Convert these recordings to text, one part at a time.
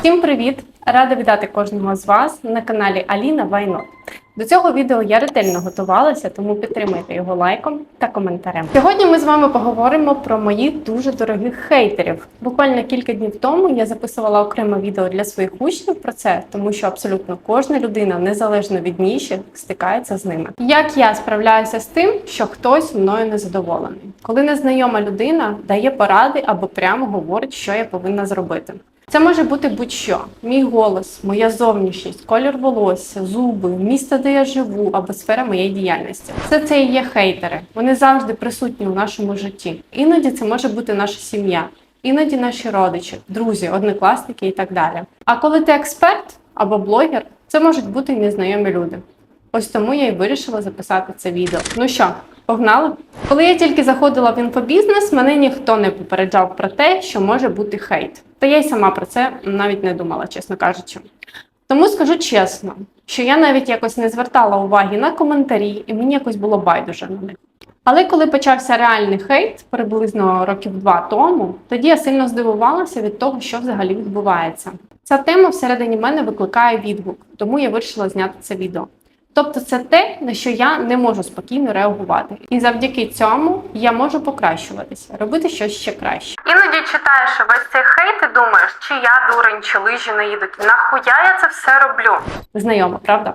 Всім привіт! Рада вітати кожного з вас на каналі Аліна Вайно. До цього відео я ретельно готувалася, тому підтримайте його лайком та коментарем. Сьогодні ми з вами поговоримо про моїх дуже дорогих хейтерів. Буквально кілька днів тому я записувала окреме відео для своїх учнів про це, тому що абсолютно кожна людина, незалежно від ніші, стикається з ними. Як я справляюся з тим, що хтось мною незадоволений, коли незнайома людина дає поради або прямо говорить, що я повинна зробити. Це може бути будь-що: мій голос, моя зовнішність, колір волосся, зуби, місце, де я живу, або сфера моєї діяльності. Все це і є хейтери. Вони завжди присутні у нашому житті. Іноді це може бути наша сім'я, іноді наші родичі, друзі, однокласники і так далі. А коли ти експерт або блогер, це можуть бути незнайомі люди. Ось тому я й вирішила записати це відео. Ну що, погнали? Коли я тільки заходила в інфобізнес, мене ніхто не попереджав про те, що може бути хейт. Та я й сама про це навіть не думала, чесно кажучи. Тому скажу чесно, що я навіть якось не звертала уваги на коментарі, і мені якось було байдуже на них. Але коли почався реальний хейт, приблизно років два тому, тоді я сильно здивувалася від того, що взагалі відбувається. Ця тема всередині мене викликає відгук, тому я вирішила зняти це відео. Тобто це те, на що я не можу спокійно реагувати. І завдяки цьому я можу покращуватися, робити щось ще краще. Іноді читаєш весь цей хейт і думаєш, чи я дурень, чи лижі не їдуть. Нахуя я це все роблю? Знайомо, правда?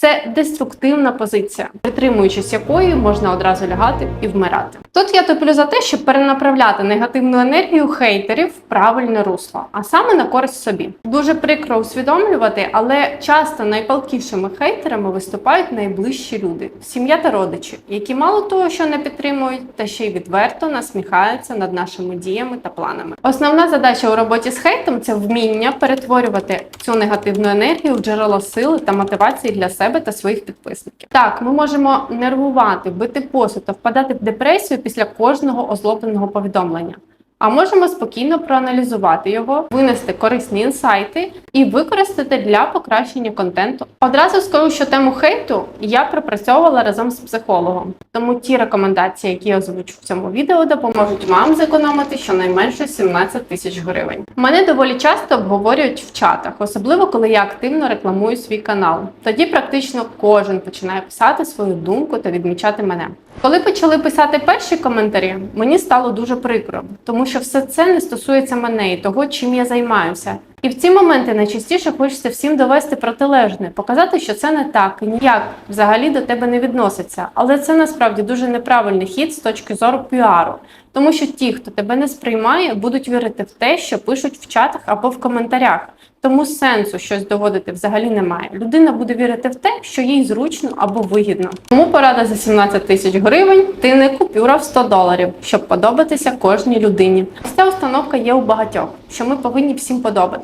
Це деструктивна позиція, притримуючись якої можна одразу лягати і вмирати. Тут я топлю за те, щоб перенаправляти негативну енергію хейтерів в правильне русло, а саме на користь собі. Дуже прикро усвідомлювати, але часто найпалкішими хейтерами виступають найближчі люди сім'я та родичі, які мало того, що не підтримують, та ще й відверто насміхаються над нашими діями та планами. Основна задача у роботі з хейтом це вміння перетворювати цю негативну енергію в джерело сили та мотивації для себе та своїх підписників. Так, ми можемо нервувати, бити посуд та впадати в депресію після кожного озлобленого повідомлення. А можемо спокійно проаналізувати його, винести корисні інсайти і використати для покращення контенту. Одразу скажу, що тему хейту я пропрацьовувала разом з психологом. Тому ті рекомендації, які я озвучу в цьому відео, допоможуть вам зекономити щонайменше 17 тисяч гривень. Мене доволі часто обговорюють в чатах, особливо коли я активно рекламую свій канал. Тоді практично кожен починає писати свою думку та відмічати мене. Коли почали писати перші коментарі, мені стало дуже прикро, тому все це не стосується мене і того, чим я займаюся. І в ці моменти найчастіше хочеться всім довести протилежне, показати, що це не так і ніяк взагалі до тебе не відноситься. Але це насправді дуже неправильний хід з точки зору піару. Тому що ті, хто тебе не сприймає, будуть вірити в те, що пишуть в чатах або в коментарях. Тому сенсу щось доводити взагалі немає. Людина буде вірити в те, що їй зручно або вигідно. Тому порада за 17 тисяч гривень ти не купюра в 100 доларів, щоб подобатися кожній людині. Ця установка є у багатьох, що ми повинні всім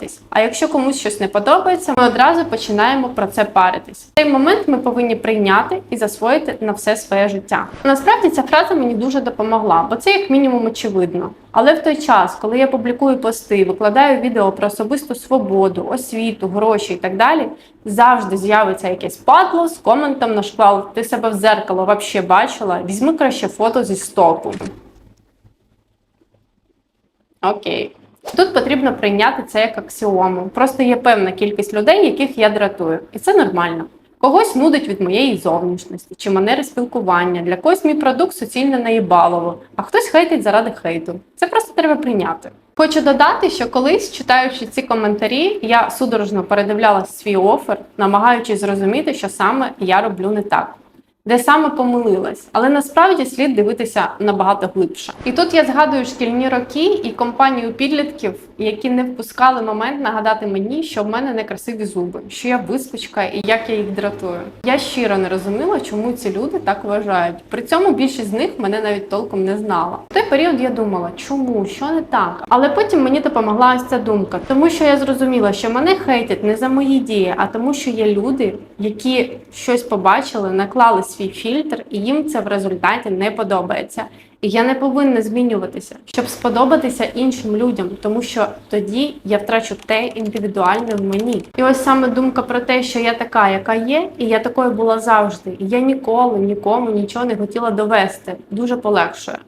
подобатись. А якщо комусь щось не подобається, ми одразу починаємо про це паритись. Цей момент ми повинні прийняти і засвоїти на все своє життя. Насправді ця фраза мені дуже допомогла, бо це як мінімум очевидно. Але в той час, коли я публікую пости, викладаю відео про особисту свободу, освіту, гроші і так далі, завжди з'явиться якесь падло з коментом на шквал. Ти себе в зеркало вообще бачила? Візьми краще фото зі стопу. Окей. Тут потрібно прийняти це як аксіому. Просто є певна кількість людей, яких я дратую, і це нормально. Когось нудить від моєї зовнішності чи манери спілкування, для когось мій продукт суцільне наїбалово, а хтось хейтить заради хейту. Це просто треба прийняти. Хочу додати, що колись, читаючи ці коментарі, я судорожно передивляла свій офер, намагаючись зрозуміти, що саме я роблю не так. Де саме помилилась, але насправді слід дивитися набагато глибше. І тут я згадую шкільні роки і компанію підлітків, які не впускали момент нагадати мені, що в мене некрасиві зуби, що я вискочка і як я їх дратую. Я щиро не розуміла, чому ці люди так вважають. При цьому більшість з них мене навіть толком не знала. В той період я думала, чому, що не так. Але потім мені допомогла ось ця думка, тому що я зрозуміла, що мене хейтять не за мої дії, а тому, що є люди, які щось побачили, наклали свій фільтр, і їм це в результаті не подобається. І я не повинна змінюватися, щоб сподобатися іншим людям, тому що тоді я втрачу те індивідуальне в мені. І ось саме думка про те, що я така, яка є, і я такою була завжди. І я ніколи нікому нічого не хотіла довести. Дуже полегшує.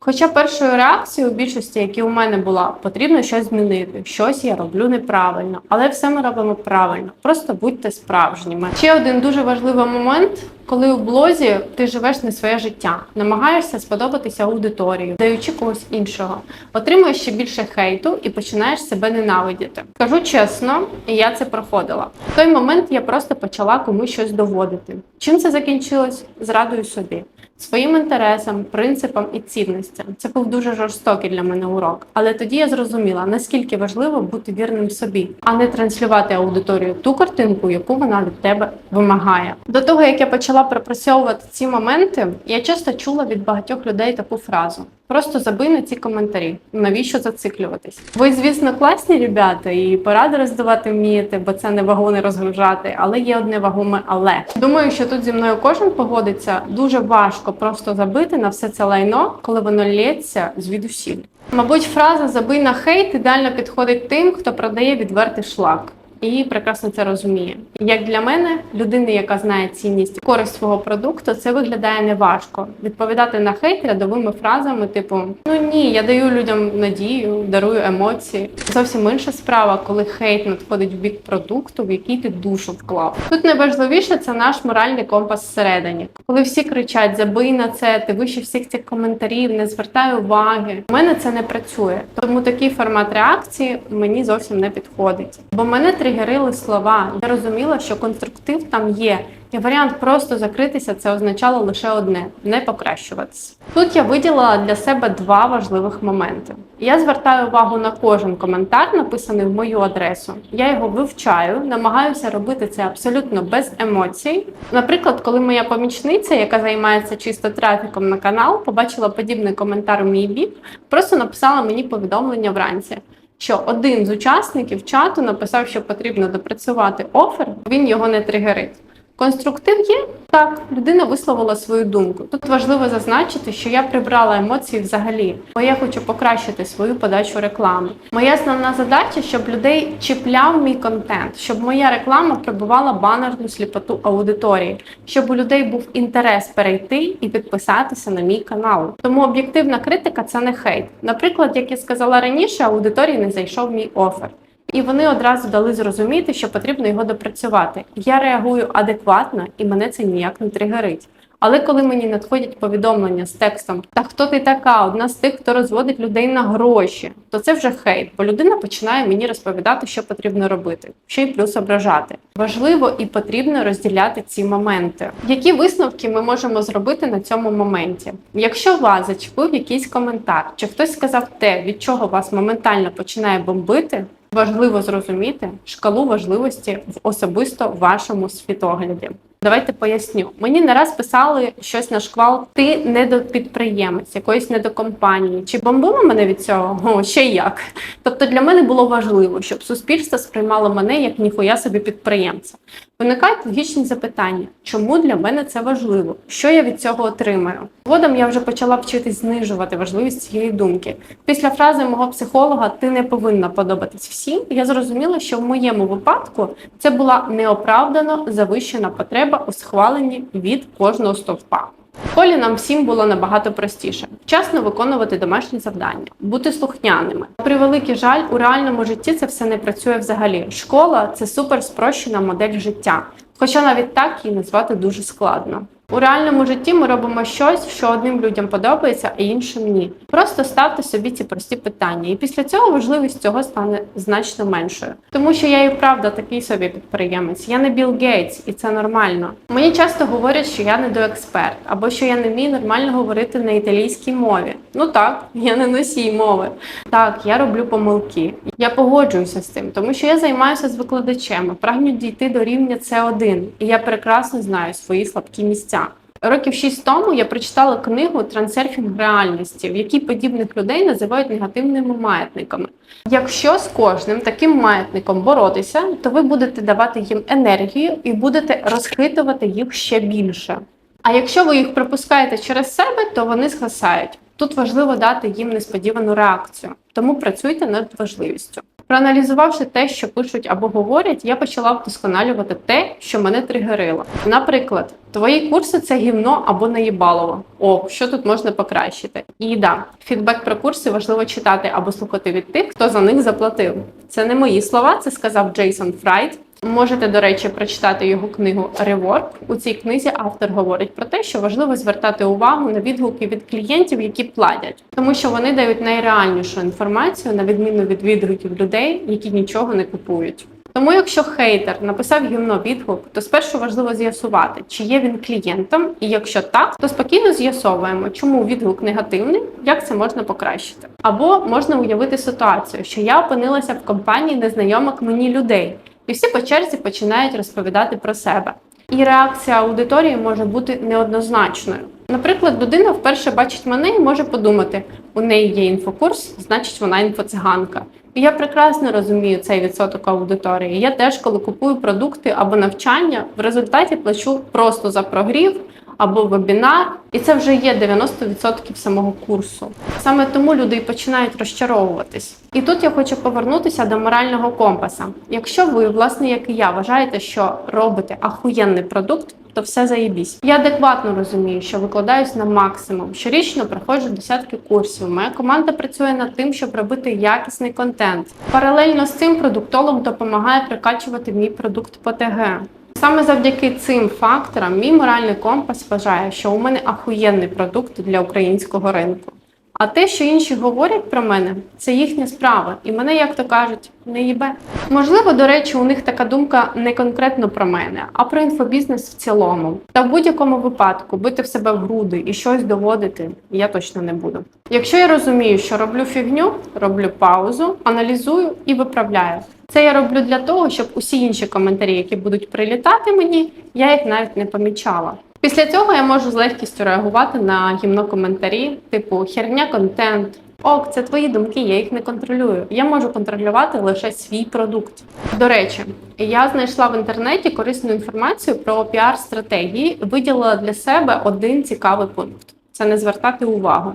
Хоча першою реакцією у більшості, які у мене була, потрібно щось змінити, щось я роблю неправильно, але все ми робимо правильно. Просто будьте справжніми. Ще один дуже важливий момент, коли у блозі ти живеш не своє життя, намагаєшся сподобатися аудиторії, даючи когось іншого, отримуєш ще більше хейту і починаєш себе ненавидіти. Кажу чесно, я це проходила. В той момент я просто почала комусь щось доводити. Чим це закінчилось? Зрадою собі своїм інтересам, принципам і цінностям. Це був дуже жорстокий для мене урок. Але тоді я зрозуміла, наскільки важливо бути вірним собі, а не транслювати аудиторію ту картинку, яку вона від тебе вимагає. До того як я почала пропрацьовувати ці моменти, я часто чула від багатьох людей таку фразу. Просто забий на ці коментарі. Навіщо зациклюватись? Ви, звісно, класні ребята, і поради роздавати вмієте, бо це не вагони розгружати, але є одне вагоме але. Думаю, що тут зі мною кожен погодиться. Дуже важко просто забити на все це лайно, коли воно лється звідусіль. Мабуть, фраза забий на хейт ідеально підходить тим, хто продає відвертий шлак. І прекрасно це розуміє. Як для мене, людини, яка знає цінність користь свого продукту, це виглядає неважко. Відповідати на хейт рядовими фразами, типу Ну ні, я даю людям надію, дарую емоції. Зовсім інша справа, коли хейт надходить в бік продукту, в який ти душу вклав. Тут найважливіше це наш моральний компас всередині. Коли всі кричать Забий на це, ти вище всіх цих коментарів, не звертай уваги. У мене це не працює. Тому такий формат реакції мені зовсім не підходить. Бо мене тригерили слова. Я розуміла, що конструктив там є. І варіант просто закритися це означало лише одне не покращуватися. Тут я виділила для себе два важливих моменти. Я звертаю увагу на кожен коментар, написаний в мою адресу. Я його вивчаю, намагаюся робити це абсолютно без емоцій. Наприклад, коли моя помічниця, яка займається чисто трафіком на канал, побачила подібний коментар у мій бік, просто написала мені повідомлення вранці що один з учасників чату написав, що потрібно допрацювати офер, він його не тригерить. Конструктив є так, людина висловила свою думку. Тут важливо зазначити, що я прибрала емоції взагалі, бо я хочу покращити свою подачу реклами. Моя основна задача, щоб людей чіпляв мій контент, щоб моя реклама прибувала банерну сліпоту аудиторії, щоб у людей був інтерес перейти і підписатися на мій канал. Тому об'єктивна критика це не хейт. Наприклад, як я сказала раніше, аудиторії не зайшов мій офер. І вони одразу дали зрозуміти, що потрібно його допрацювати. Я реагую адекватно і мене це ніяк не тригерить. Але коли мені надходять повідомлення з текстом Та хто ти така? Одна з тих, хто розводить людей на гроші, то це вже хейт, бо людина починає мені розповідати, що потрібно робити, ще й плюс ображати. Важливо і потрібно розділяти ці моменти. Які висновки ми можемо зробити на цьому моменті? Якщо вас зачепив якийсь коментар, чи хтось сказав те, від чого вас моментально починає бомбити, важливо зрозуміти шкалу важливості в особисто вашому світогляді. Давайте поясню. Мені не раз писали щось на шквал. Ти не до підприємець, якоїсь недокомпанії. Чи бомбило мене від цього? О, ще як. Тобто для мене було важливо, щоб суспільство сприймало мене як ніхуя собі підприємця. Виникають логічні запитання, чому для мене це важливо? Що я від цього отримаю? Водом я вже почала вчитись знижувати важливість цієї думки. Після фрази мого психолога Ти не повинна подобатись всім. Я зрозуміла, що в моєму випадку це була неоправдано завищена потреба у схваленні від кожного стовпа. В школі нам всім було набагато простіше вчасно виконувати домашні завдання, бути слухняними. При великий жаль, у реальному житті це все не працює взагалі. Школа це супер спрощена модель життя, хоча навіть так її назвати дуже складно. У реальному житті ми робимо щось, що одним людям подобається, а іншим ні. Просто ставте собі ці прості питання, і після цього важливість цього стане значно меншою. Тому що я і правда такий собі підприємець. Я не Білл Гейтс, і це нормально. Мені часто говорять, що я недоексперт, або що я не вмію нормально говорити на італійській мові. Ну так, я не носій мови. Так, я роблю помилки. Я погоджуюся з цим, тому що я займаюся з викладачем, прагну дійти до рівня С1, і я прекрасно знаю свої слабкі місця. Років шість тому я прочитала книгу Трансерфінг реальності, в якій подібних людей називають негативними маятниками. Якщо з кожним таким маятником боротися, то ви будете давати їм енергію і будете розхитувати їх ще більше. А якщо ви їх пропускаєте через себе, то вони згасають. Тут важливо дати їм несподівану реакцію, тому працюйте над важливістю. Проаналізувавши те, що пишуть або говорять, я почала вдосконалювати те, що мене тригерило. Наприклад, твої курси це гівно або наїбалово. О, що тут можна покращити? І да, фідбек про курси важливо читати або слухати від тих, хто за них заплатив. Це не мої слова, це сказав Джейсон Фрайт. Можете, до речі, прочитати його книгу Rework. У цій книзі автор говорить про те, що важливо звертати увагу на відгуки від клієнтів, які платять, тому що вони дають найреальнішу інформацію на відміну від відгуків людей, які нічого не купують. Тому, якщо хейтер написав гівно відгук, то спершу важливо з'ясувати, чи є він клієнтом, і якщо так, то спокійно з'ясовуємо, чому відгук негативний, як це можна покращити. Або можна уявити ситуацію, що я опинилася в компанії незнайомих мені людей, і всі по черзі починають розповідати про себе. І реакція аудиторії може бути неоднозначною. Наприклад, людина вперше бачить мене і може подумати: у неї є інфокурс, значить вона інфоциганка. І я прекрасно розумію цей відсоток аудиторії. Я теж, коли купую продукти або навчання, в результаті плачу просто за прогрів або вебінар, і це вже є 90% самого курсу. Саме тому люди і починають розчаровуватись. І тут я хочу повернутися до морального компаса. Якщо ви, власне, як і я, вважаєте, що робите ахуєнний продукт, то все заєбісь. Я адекватно розумію, що викладаюсь на максимум. Щорічно проходжу десятки курсів. Моя команда працює над тим, щоб робити якісний контент. Паралельно з цим продуктолог допомагає прикачувати мій продукт по ТГ. Саме завдяки цим факторам мій моральний компас вважає, що у мене ахуєнний продукт для українського ринку. А те, що інші говорять про мене, це їхня справа, і мене, як то кажуть, не їбе. Можливо, до речі, у них така думка не конкретно про мене, а про інфобізнес в цілому. Та в будь-якому випадку бити в себе в груди і щось доводити я точно не буду. Якщо я розумію, що роблю фігню, роблю паузу, аналізую і виправляю. Це я роблю для того, щоб усі інші коментарі, які будуть прилітати мені, я їх навіть не помічала. Після цього я можу з легкістю реагувати на гімно коментарі, типу херня контент. Ок, це твої думки, я їх не контролюю. Я можу контролювати лише свій продукт. До речі, я знайшла в інтернеті корисну інформацію про піар-стратегії, виділила для себе один цікавий пункт: це не звертати увагу.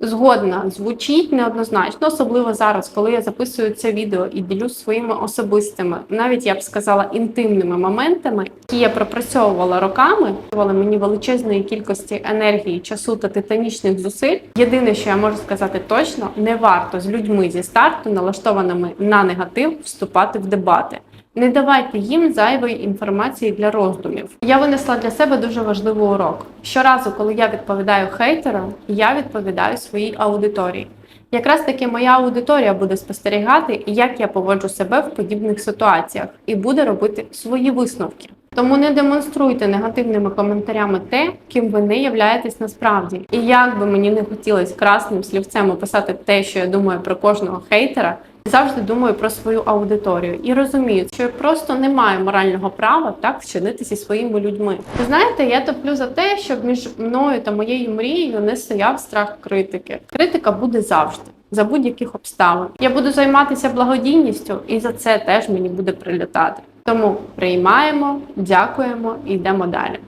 Згодна, звучить неоднозначно, особливо зараз, коли я записую це відео і ділюсь своїми особистими, навіть я б сказала, інтимними моментами, які я пропрацьовувала роками, давали мені величезної кількості енергії, часу та титанічних зусиль. Єдине, що я можу сказати точно, не варто з людьми зі старту, налаштованими на негатив, вступати в дебати. Не давайте їм зайвої інформації для роздумів. Я винесла для себе дуже важливий урок. Щоразу, коли я відповідаю хейтерам, я відповідаю своїй аудиторії. Якраз таки моя аудиторія буде спостерігати, як я поводжу себе в подібних ситуаціях, і буде робити свої висновки. Тому не демонструйте негативними коментарями те, ким ви не являєтесь насправді. І як би мені не хотілося красним слівцем описати те, що я думаю про кожного хейтера, завжди думаю про свою аудиторію і розумію, що я просто не маю морального права так вчинити зі своїми людьми. Ви знаєте, я топлю за те, щоб між мною та моєю мрією не стояв страх критики. Критика буде завжди. За будь-яких обставин я буду займатися благодійністю, і за це теж мені буде прилітати. Тому приймаємо, дякуємо і йдемо далі.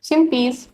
Всім піс!